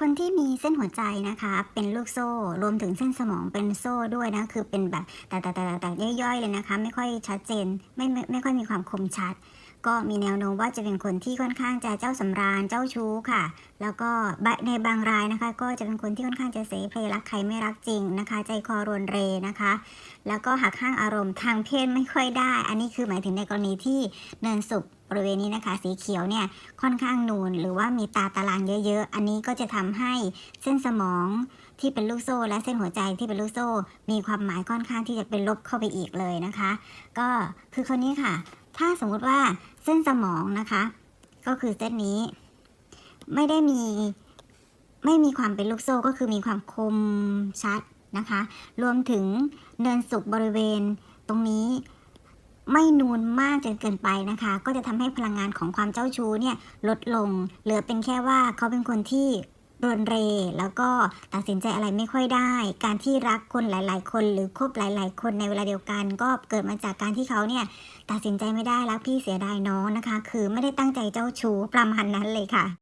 คนที่มีเส้นหัวใจนะคะ เป็นลูกโซ่ รวมถึงเส้นสมองเป็นโซ่ด้วยนะ คือเป็นแบบแต่แต่แต่แต่ย่อยๆเลยนะคะ ไม่ค่อยชัดเจน ไม่ไม่ไม่ค่อยมีความคมชัด ก็มีแนวโน้มว่าจะเป็นคนที่ค่อนข้างจะเจ้าสำราญเจ้าชู้ค่ะ แล้วก็ในบางรายนะคะ ก็จะเป็นคนที่ค่อนข้างจะเสเพลรักใครไม่รักจริงนะคะ ใจคอรวนเรนะคะ แล้วก็หักข้างอารมณ์ทางเพศไม่ค่อยได้ อันนี้คือหมายถึงในกรณีที่เนินสุบบริเวณนี้นะคะ สีเขียวเนี่ยค่อนข้างนูน หรือว่ามีตาตารางเยอะ ๆ อันนี้ก็จะทำให้เส้นสมองที่เป็นลูกโซ่และเส้นหัวใจที่เป็นลูกโซ่ มีความหมายค่อนข้างที่จะเป็นลบเข้าไปอีกเลยนะคะ ก็คือคนนี้ค่ะ ถ้าสมมุติว่าเส้นสมองนะคะ ก็คือเส้นนี้ ไม่ได้มีไม่มีความเป็นลูกโซ่ก็คือมีความคมชัดนะคะ รวมถึงเนินสุกบริเวณตรงนี้ ไม่นูนมากจนเกินไปนะคะ ก็จะทำให้พลังงานของความเจ้าชู้เนี่ยลดลง เหลือเป็นแค่ว่าเขาเป็นคนที่รวนเร แล้วก็ตัดสินใจอะไรไม่ค่อยได้ การที่รักคนหลาย ๆ คน หรือคบหลาย ๆ คนในเวลาเดียวกัน ก็เกิดมาจากการที่เขาเนี่ยตัดสินใจไม่ได้รักพี่เสียดายน้องนะคะ คือไม่ได้ตั้งใจเจ้าชู้ประมาณนั้นเลยค่ะ